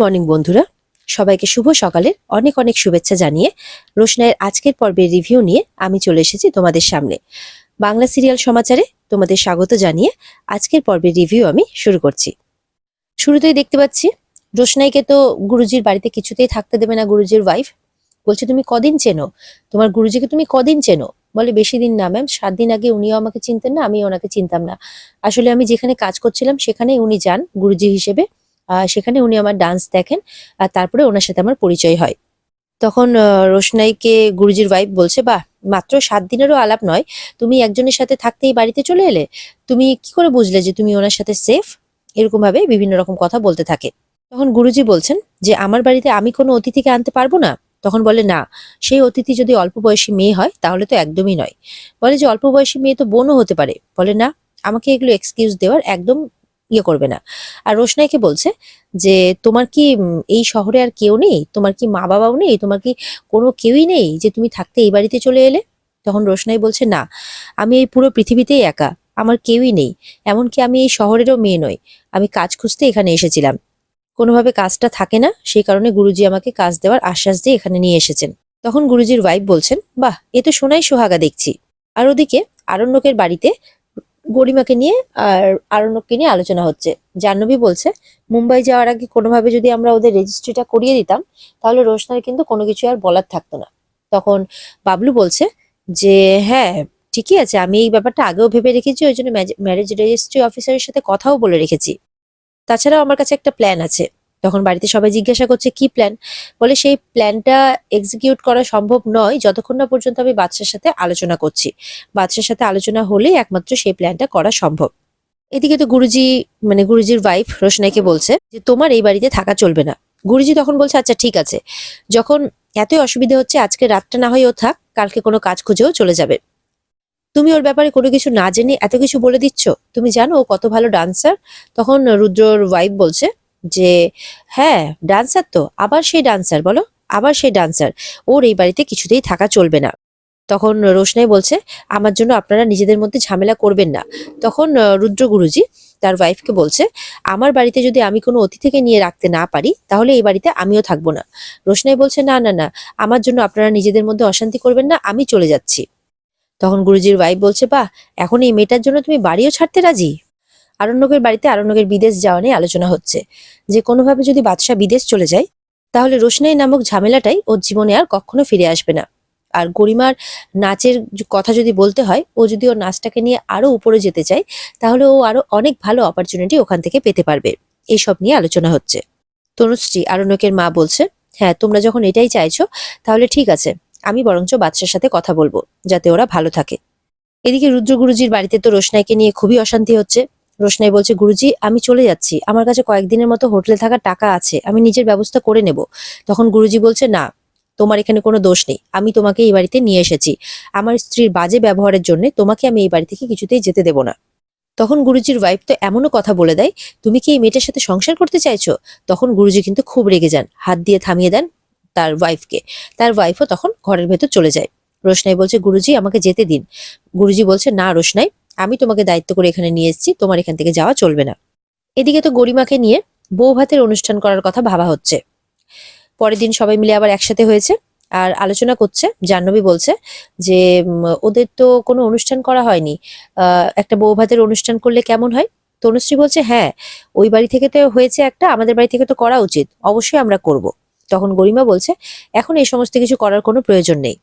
Morning, বন্ধুরা। সবাইকে শুভ সকালের অনেক অনেক শুভেচ্ছা জানিয়ে রোশনাইয়ের আজকের পর্বের রিভিউ নিয়ে আমি চলে এসেছি তোমাদের সামনে। বাংলা সিরিয়াল সমাচারে তোমাদের স্বাগত জানিয়ে আজকের পর্বের রিভিউ আমি শুরু করছি। শুরুতেই দেখতে পাচ্ছি, রোশনাইকে তো গুরুজির বাড়িতে কিছুতেই থাকতে দেবে না গুরুজির ওয়াইফ বলছে, তুমি কদিন চেনো? তোমার গুরুজিকে তুমি কদিন চেনো? বলে, বেশি দিন না ম্যাম সাত দিন আগে উনিও আমাকে চিনতেন না আমি ওনাকে চিনতাম না। আসলে আমি যেখানে কাজ করছিলাম, সেখানেই উনি যান গুরুজি হিসেবে। সেখানে উনি আমার ডান্স দেখেন, আর তারপরে ওনার সাথে আমার পরিচয় হয়। তখন রোশনাইকে গুরুজির ওয়াইফ বলছে, বাহ, মাত্র সাত দিনেরও আলাপ নয়, তুমি একজনের সাথে থাকতেই বাড়িতে চলে এলে, তুমি কি করে বুঝলে যে তুমি ওনার সাথে সেফ এরকম ভাবে বিভিন্ন রকম কথা বলতে থাকে। তখন গুরুজি বলছেন যে, আমার বাড়িতে আমি কোনো অতিথিকে আনতে পারব না? তখন বলে, না, সেই অতিথি যদি অল্প বয়সী মেয়ে হয়, তাহলে তো একদমই নয়। বলে যে, অল্প বয়সী মেয়ে তো বোনও হতে পারে। বলে, না, আমাকে এগুলো এক্সকিউজ দেওয়ার একদম ইয়ে করবে না। আর রোশনাইকে বলছে যে, তোমার কি এই শহরে আর কেউ নেই? তোমার কি মা বাবাও নেই? তোমার কি কোনো কেউই নেই যে, তুমি থাকতে এই বাড়িতে চলে এলে? তখন রোশনাই বলছে, না, আমি এই পুরো পৃথিবীতেই একা। আমার কেউই নেই। এমনকি আমি এই শহরেরও মেয়ে নই। আমি কাজ খুঁজতে এখানে এসেছিলাম। কোনোভাবে কাজটা থাকে না। সেই কারণে গুরুজি আমাকে কাজ দেওয়ার আশ্বাস দিয়ে এখানে নিয়ে এসেছেন। তখন গুরুজির ওয়াইফ বলছেন, বাহ, এ তো সোনাই সোহাগা দেখছি। আর ওদিকে আরণ্যকের বাড়িতে গরিমাকে নিয়ে আর আরণ্যককে নিয়ে আলোচনা হচ্ছে। জাহ্নবী বলছে, মুম্বাই যাওয়ার আগে কোনোভাবে যদি আমরা ওদের রেজিস্ট্রিটা করিয়ে দিতাম, তাহলে রোশনার কিন্তু কোনো কিছু আর বলার থাকতো না। তখন বাবলু বলছে যে হ্যাঁ ঠিকই আছে, আমি এই ব্যাপারটা আগেও ভেবে রেখেছি, ওই জন্য ম্যারেজ রেজিস্ট্রি অফিসারের সাথে কথাও বলে রেখেছি। তাছাড়াও আমার কাছে একটা প্ল্যান আছে। তখন বাড়িতে সবাই জিজ্ঞাসা করছে, কি প্ল্যান বলে, সেই প্ল্যানটা এক্সিকিউট করা সম্ভব নয়। যতক্ষণ না পর্যন্ত আমি বাচ্চার সাথে আলোচনা করছি। বাচ্চার সাথে আলোচনা হলেই একমাত্র সেই প্ল্যানটা করা সম্ভব। এদিকে তো গুরুজি মানে গুরুজির ওয়াইফ রোশনাইকে বলছে যে, তোমার এই বাড়িতে থাকা চলবে না। গুরুজি তখন বলছে আচ্ছা ঠিক আছে। যখন এতই অসুবিধা হচ্ছে, আজকে রাতটা না হয়েও থাক কালকে কোনো কাজ খুঁজেও চলে যাবে। তুমি ওর ব্যাপারে কোনো কিছু না জেনে এত কিছু বলে দিচ্ছ? তুমি জানো ও কত ভালো ডান্সার তখন রুদ্রর ওয়াইফ বলছে যে হ্যাঁ ডান্সার তো, আবার সেই ডান্সার বলো, আবার সেই ডান্সার ওর এই বাড়িতে কিছুতেই থাকা চলবে না। তখন রোশনাই বলছে, আমার জন্য আপনারা নিজেদের মধ্যে ঝামেলা করবেন না। তখন রুদ্র গুরুজি তার ওয়াইফকে বলছে, আমার বাড়িতে যদি আমি কোনো অতিথিকে নিয়ে রাখতে না পারি, তাহলে এই বাড়িতে আমিও থাকব না। রোশনাই বলছে, না না না, আমার জন্য আপনারা নিজেদের মধ্যে অশান্তি করবেন না, আমি চলে যাচ্ছি। তখন গুরুজির ওয়াইফ বলছে, বাহ, এখন এই মেয়েটার জন্য তুমি বাড়িও ছাড়তে রাজি? আরণ্যকের বাড়িতে আরণ্যকের বিদেশ যাওয়া নিয়ে আলোচনা হচ্ছে। যে কোনোভাবে যদি বাদশাহ বিদেশ চলে যায়, তাহলে রোশনাই নামক ঝামেলাটাই ওর জীবনে আর কখনো ফিরে আসবে না। আর গরিমার নাচের কথা যদি বলতে হয়, ও যদি ওর নাচটাকে নিয়ে আরও উপরে যেতে চায়, তাহলে ও আরও অনেক ভালো অপরচুনিটি ওখান থেকে পেতে পারবে। এইসব নিয়ে আলোচনা হচ্ছে। তনুশ্রী আরণ্যকের মা বলছে হ্যাঁ তোমরা যখন এটাই চাইছো, তাহলে ঠিক আছে। আমি বরঞ্চ বাদশার সাথে কথা বলব, যাতে ওরা ভালো থাকে। এদিকে রুদ্র গুরুজির বাড়িতে তো রোশনাইকে নিয়ে খুবই অশান্তি হচ্ছে। রোশনাই বলছে, গুরুজি, আমি চলে যাচ্ছি। আমার কাছে কয়েকদিনের মতো হোটেলে থাকার টাকা আছে। আমি নিজের ব্যবস্থা করে নেব। তখন গুরুজি বলছে, না, তোমার এখানে কোনো দোষ নেই। আমি তোমাকে এই বাড়িতে নিয়ে এসেছি। আমার স্ত্রীর বাজে ব্যবহারের জন্য তোমাকে আমি এই বাড়ি থেকে কিছুতেই যেতে দেব না। তখন গুরুজির ওয়াইফ তো এমনও কথা বলে দেয়, তুমি কি এই মেয়েটার সাথে সংসার করতে চাইছো? তখন গুরুজি কিন্তু খুব রেগে যান, হাত দিয়ে থামিয়ে দেন তার ওয়াইফকে তার ওয়াইফও তখন ঘরের ভেতর চলে যায়। রোশনাই বলছে, গুরুজি, আমাকে যেতে দিন। গুরুজি বলছে, না রোশনাই আমি তোমাকে দায়িত্ব করে এখানে নিয়ে এসেছি, তোমার এখান থেকে যাওয়া চলবে না। এদিকে তো গরিমাকে নিয়ে বউ ভাতের অনুষ্ঠান করার কথা ভাবা হচ্ছে। পরের দিন সবাই মিলে আবার একসাথে হয়েছে আর আলোচনা করছে। জাহ্নবী বলছে যে ওদের তো কোনো অনুষ্ঠান করা হয়নি। একটা বউ ভাতের অনুষ্ঠান করলে কেমন হয়? তনুশ্রী বলছে হ্যাঁ ওই বাড়ি থেকে তো হয়েছে একটা, আমাদের বাড়ি থেকে তো করা উচিত, অবশ্যই আমরা করব। তখন গরিমা বলছে, এখন এই সমস্ত কিছু করার কোনো প্রয়োজন নেই।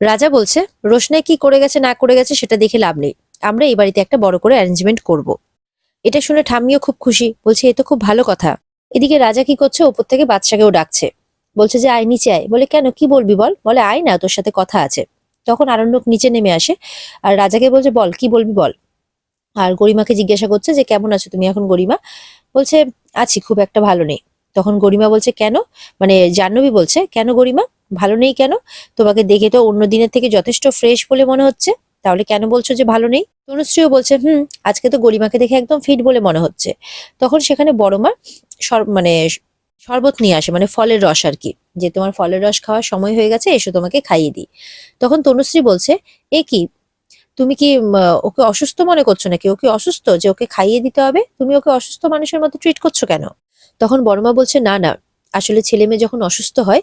রাজা বলছে, রোশনাই কি করে গেছে, না করে গেছে, সেটা দেখে লাভ নেই। আমরা এই বাড়িতে একটা বড় করে অ্যারেঞ্জমেন্ট করব। এটা শুনে ঠাম্মিও খুব খুশি, বলছে, এ তো খুব ভালো কথা। এদিকে রাজা কি করছে? ওপর থেকে বাদশাকেও ডাকছে। বলছে যে, আয়, নিচে আয়। বলে, কেন? কি বলবি বল? বলে, আয় না, তোর সাথে কথা আছে। তখন আরণ্যক নিচে নেমে আসে আর রাজাকে বলছে, বল, কি বলবি বল? আর গরিমাকে জিজ্ঞাসা করছে যে, কেমন আছো তুমি এখন গরিমা? বলছে, আছি, খুব একটা ভালো নেই। তখন গরিমা বলছে, কেন? মানে জাহ্নবী বলছে, কেন গরিমা? ভালো নেই কেন? তোমাকে দেখে তো অন্য দিনের থেকে যথেষ্ট ফ্রেশ বলে মনে হচ্ছে। তাহলে কেন বলছো যে ভালো নেই? তনুশ্রীও বলছে, হুম, আজকে তো গরিমাকে দেখে একদম ফিট বলে মনে হচ্ছে। তখন সেখানে বড় মা মানে শরবত নিয়ে আসে মানে ফলের রস আর কি, যে তোমার ফলের রস খাওয়ার সময় হয়ে গেছে, এসো তোমাকে খাইয়ে দিই। তখন তনুশ্রী বলছে, এ কি, তুমি কি ওকে অসুস্থ মনে করছ নাকি? ওকে অসুস্থ যে ওকে খাইয়ে দিতে হবে? তুমি ওকে অসুস্থ মানুষের মতো ট্রিট করছ কেন? তখন বড়মা বলছে, না না, আসলে ছেলে মেয়ে যখন অসুস্থ হয়,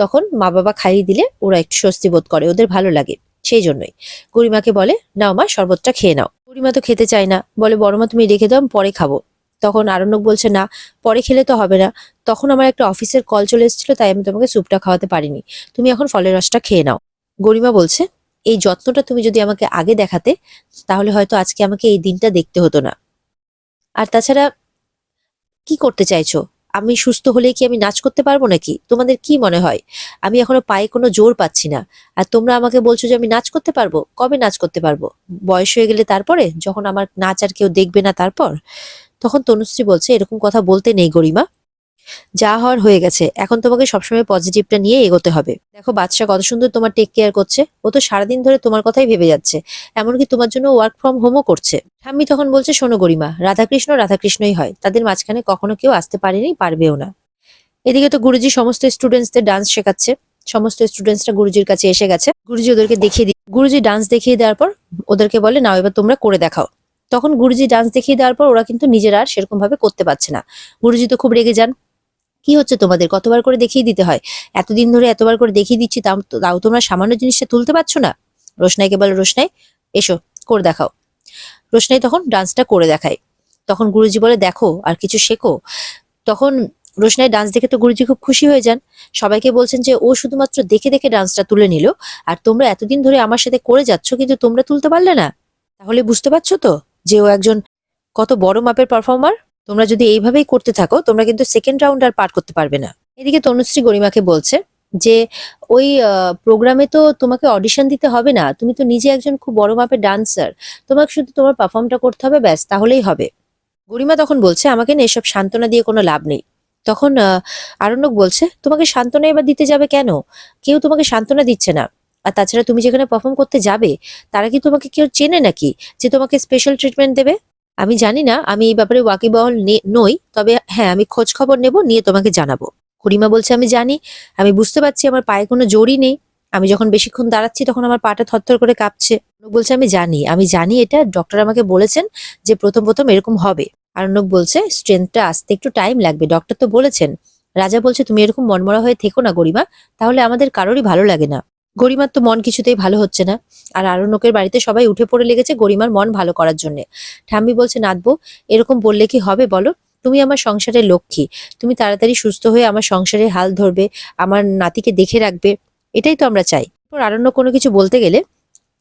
তখন মা বাবা খাইয়ে দিলে ওরা একটু স্বস্তি বোধ করে, ওদের ভালো লাগে। সেই জন্যই। গরিমাকে বলে, নাও মা, শরবতটা খেয়ে নাও। গরিমা তো খেতে চায় না। বলে, বড় মা, তুমি রেখে দাও, আমি পরে খাব। তখন আরণ্যক বলছে, না, পরে খেলে তো হবে না। তখন আমার একটা অফিসের কল চলে এসেছিল, তাই আমি তোমাকে স্যুপটা খাওয়াতে পারিনি। তুমি এখন ফলের রসটা খেয়ে নাও। গরিমা বলছে, এই যত্নটা তুমি যদি আমাকে আগে দেখাতে, তাহলে হয়তো আজকে আমাকে এই দিনটা দেখতে হতো না। আর তাছাড়া, কি করতে চাইছো? আমি সুস্থ হলে কি আমি নাচ করতে পারব নাকি? তোমাদের কি মনে হয়? আমি এখনও পায়ে কোনো জোর পাচ্ছি না। আর তোমরা আমাকে বলছো যে আমি নাচ করতে পারব? কবে নাচ করতে পারব? বয়স হয়ে গেলে তারপরে? যখন আমার নাচ আর কেউ দেখবে না তারপর? তখন তনুশ্রী বলছে, এরকম কথা বলতে নেই গরিমা। যা হওয়ার হয়ে গেছে। এখন তোমাকে সবসময় পজিটিভটা নিয়ে এগোতে হবে। দেখো বাচ্চা কত সুন্দর তোমার টেক কেয়ার করছে। ও তো সারাদিন ধরে তোমার কথাই ভেবে যাচ্ছে। এমনকি তোমার জন্য ওয়ার্ক ফ্রম হোমও করছে। ঠাম্মি তখন বলছে, শোনো গরিমা, রাধাকৃষ্ণ রাধাকৃষ্ণই হয়। তাদের মাঝখানে কখনো কেউ আসতে পারেনি, পারবেও না। এদিকে তো গুরুজি সমস্ত স্টুডেন্টসদের ডান্স শেখাচ্ছে। সমস্ত স্টুডেন্টসরা গুরুজির কাছে এসে গেছে। গুরুজি ওদেরকে দেখিয়ে দিই গুরুজি ডান্স দেখিয়ে দেওয়ার পর ওদেরকে বলে, নাও, এবার তোমরা করে দেখাও। তখন গুরুজি ডান্স দেখিয়ে দেওয়ার পর ওরা কিন্তু নিজেরা আর সেরকম ভাবে করতে পারছে না। গুরুজি তো খুব রেগে যান। কি হচ্ছে তোমাদের? কতবার করে দেখিয়ে দিতে হয়? এতদিন ধরে এতবার করে দেখিয়ে দিচ্ছি, তাও তোমরা সামান্য জিনিসটা তুলতে পারছ না? রোশনাইকে বলে, রোশনাই? এসো, করে দেখাও। রোশনাই তখন ডান্সটা করে দেখায়। তখন গুরুজি বলে, দেখো, আর কিছু শেখো? তখন রোশনাই ডান্স দেখে তো গুরুজি খুব খুশি হয়ে যান। সবাইকে বলছেন যে, ও শুধুমাত্র দেখে দেখে ডান্সটা তুলে নিল, আর তোমরা এতদিন ধরে আমার সাথে করে যাচ্ছ, কিন্তু তোমরা তুলতে পারলে না? তাহলে বুঝতে পারছ তো যে ও একজন কত বড় মাপের পারফর্মার তোমরা যদি এইভাবেই করতে থাকো, তোমরা কিন্তু সেকেন্ড রাউন্ড আর পার করতে পারবে না। এদিকে তনুশ্রী গরিমাকে বলছে যে, ওই প্রোগ্রামে তো তোমাকে অডিশন দিতে হবে না, তুমি তো নিজে একজন খুব বড় মাপের ডান্সার তোমাকে শুধু তোমার পারফর্মটা করতে হবে, ব্যাস, তাহলেই হবে। গরিমা তখন বলছে, আমাকে না এসব সান্ত্বনা দিয়ে কোনো লাভ নেই। তখন আরণ্যক বলছে, তোমাকে সান্ত্বনা এবার দিতে যাবে কেন? কেউ তোমাকে সান্ত্বনা দিচ্ছে না। আর তাছাড়া তুমি যেখানে পারফর্ম করতে যাবে, তারা কি তোমাকে কেউ চেনে নাকি যে তোমাকে স্পেশাল ট্রিটমেন্ট দেবে? আমি জানি না, আমি এই ব্যাপারে ওয়াকিবহল নই, তবে হ্যাঁ আমি খোঁজ খবর নেব, নিয়ে তোমাকে জানাব। করিমা বলছে, আমি জানি, আমি বুঝতে পারছি, আমার পায়ে কোনো জোরই নেই। আমি যখন বেশিক্ষণ দাঁড়াচ্ছি, তখন আমার পাটা থরথর করে কাঁপছে। বলছে, আমি জানি আমি জানি এটা ডক্টর আমাকে বলেছেন যে প্রথম প্রথম এরকম হবে। আরণ্যক বলছে স্ট্রেংথটা আসতে একটু টাইম লাগবে ডক্টর তো বলেছেন। রাজা বলছে, তুমি এরকম মনমরা হয়ে থেকো না, গরিমা, তাহলে আমাদের কারোরই ভালো লাগে না। গরিমার তো মন কিছুতেই ভালো হচ্ছে না। আর আরণ্যকের বাড়িতে সবাই উঠে পড়ে লেগেছে গরিমার মন ভালো করার জন্য। ঠাম্মি বলছে, নাতবো, এরকম বললে কি হবে বলো? তুমি আমার সংসারের লক্ষ্মী। তুমি তাড়াতাড়ি সুস্থ হয়ে আমার সংসারে হাল ধরবে, আমার নাতিকে দেখে রাখবে। এটাই তো আমরা চাই। এরপর আরণ্য কোনো কিছু বলতে গেলে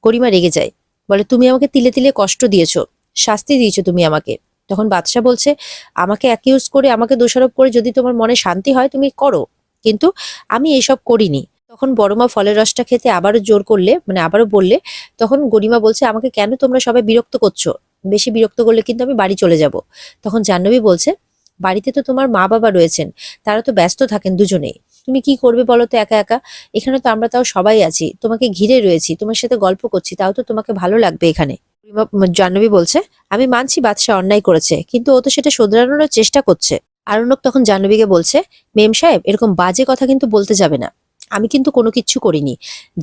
গরিমা রেগে যায়। বলে, তুমি আমাকে তিলে তিলে কষ্ট দিয়েছ, শাস্তি দিয়েছ তুমি আমাকে। তখন বাদশাহ বলছে, আমাকে অ্যাকিউজ করে, আমাকে দোষারোপ করে যদি তোমার মনে শান্তি হয়, তুমি করো। কিন্তু আমি এসব করিনি। তখন বড়মা ফলের রসটা খেতে আবারও জোর করলে মানে আবারও বললে, তখন গরিমা বলছে, আমাকে কেন তোমরা সবাই বিরক্ত করছ? বেশি বিরক্ত করলে কিন্তু আমি বাড়ি চলে যাব। তখন জাহ্নবী বলছে, বাড়িতে তো তোমার মা বাবা রয়েছেন, তারা তো ব্যস্ত থাকেন দুজনেই। তুমি কি করবে বলো তো একা একা? এখানে তো আমরা তাও সবাই আছি, তোমাকে ঘিরে রয়েছি, তোমার সাথে গল্প করছি, তাও তো তোমাকে ভালো লাগবে এখানে। জাহ্নবী বলছে, আমি মানছি বাদশাহ অন্যায় করেছে, কিন্তু ও তো সেটা শোধরানোর চেষ্টা করছে। আরণ্যক তখন জাহ্নবীকে বলছে, মেম সাহেব, এরকম বাজে কথা কিন্তু বলতে যাবে না। আমি কিন্তু কোনো কিচ্ছু করিনি।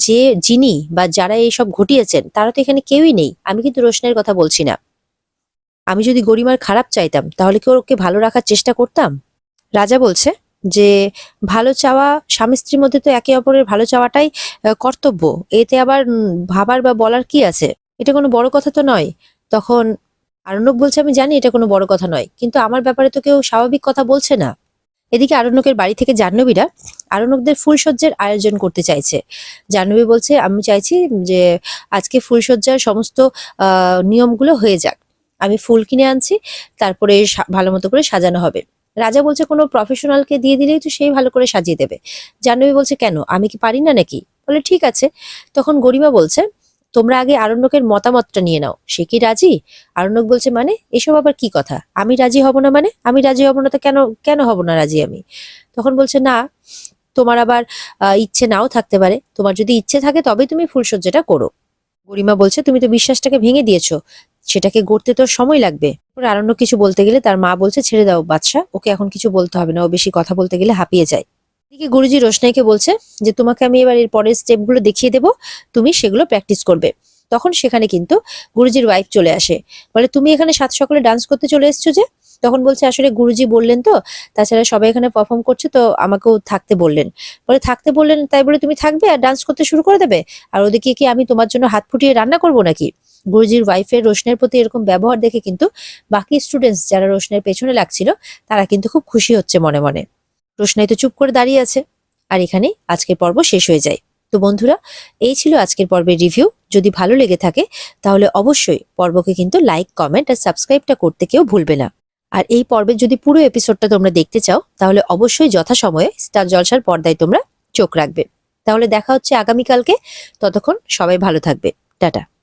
যে যিনি বা যারা এইসব ঘটিয়েছেন, তারা তো এখানে কেউই নেই। আমি কিন্তু রোশনের কথা বলছি না। আমি যদি গরিমার খারাপ চাইতাম, তাহলে কি ওকে ভালো রাখার চেষ্টা করতাম? রাজা বলছে যে, ভালো চাওয়া, স্বামী স্ত্রীর মধ্যে তো একে অপরের ভালো চাওয়াটাই কর্তব্য। এতে আবার ভাবার বা বলার কি আছে? এটা কোনো বড় কথা তো নয়। তখন আরণ্যক বলছে, আমি জানি এটা কোনো বড় কথা নয়, কিন্তু আমার ব্যাপারে তো কেউ স্বাভাবিক কথা বলছে না। এদিকে আরণ্যকের বাড়ি থেকে জাহ্নবীরা আরণ্যকদের ফুলসজ্জার আয়োজন করতে চাইছে। জাহ্নবী বলছে, আমি চাইছি যে আজকে ফুলসজ্জার সমস্ত নিয়মগুলো হয়ে যাক। আমি ফুল কিনে আনছি, তারপরে ভালো মতো করে সাজানো হবে। রাজা বলছে, কোনো প্রফেশনালকে দিয়ে দিলেই তো সেই ভালো করে সাজিয়ে দেবে। জাহ্নবী বলছে, কেন? আমি কি পারি না নাকি? বলে, ঠিক আছে। তখন গরিমা বলছে তোমরা আগে আরণ্যকের মতামতটা নিয়ে নাও। সে কি রাজি? আরণ্যক বলছে মানে? এসব আবার কি কথা? আমি রাজি হব না মানে? আমি রাজি হব না তো কেন কেন হব না রাজি আমি? তখন বলছে, না, তোমার আবার ইচ্ছে নাও থাকতে পারে। তোমার যদি ইচ্ছে থাকে তবে তুমি ফুলসজ্জাটা করো। গরিমা বলছে, তুমি তো বিশ্বাসটাকে ভেঙে দিয়েছ। সেটাকে গড়তে তোর সময় লাগবে। আরণ্য কিছু বলতে গেলে তার মা বলছে, ছেড়ে দাও বাদশা ওকে এখন কিছু বলতে হবে না। ও বেশি কথা বলতে গেলে হাঁপিয়ে যায়। এদিকে গুরুজি রোশনাইকে বলছে যে, তোমাকে আমি এবার এর পরের স্টেপগুলো দেখিয়ে দেবো। তুমি সেগুলো প্র্যাকটিস করবে। তখন সেখানে কিন্তু গুরুজির ওয়াইফ চলে আসে। বলে, তুমি এখানে সাত সকালে ডান্স করতে চলে এসছো যে? তখন বলছে, আসলে গুরুজি বললেন তো, তাছাড়া সবাই এখানে পারফর্ম করছে তো আমাকেও থাকতে বললেন। বলে, থাকতে বললেন তাই বলে তুমি থাকবে আর ডান্স করতে শুরু করে দেবে? আর ওদিকে কি আমি তোমার জন্য হাত ফুটিয়ে রান্না করব নাকি? গুরুজির ওয়াইফের রোশনের প্রতি এরকম ব্যবহার দেখে কিন্তু বাকি স্টুডেন্টস যারা রোশনের পেছনে লাগছিল, তারা কিন্তু খুব খুশি হচ্ছে মনে মনে। রোশনাই তো চুপ করে দাঁড়িয়ে আছে। আর এখানে আজকের পর্ব শেষ হয়ে যায়। তো বন্ধুরা, এই ছিল আজকের পর্বের রিভিউ। যদি ভালো লেগে থাকে, তাহলে অবশ্যই পর্বকে কিন্তু লাইক, কমেন্ট আর সাবস্ক্রাইবটা করতে কেউ ভুলবে না। আর এই পর্বের যদি পুরো এপিসোডটা তোমরা দেখতে চাও, তাহলে অবশ্যই যথাসময়ে স্টার জলসার পর্দায় তোমরা চোখ রাখবে। তাহলে দেখা হচ্ছে আগামীকালকে। ততক্ষণ সবাই ভালো থাকবে। টাটা।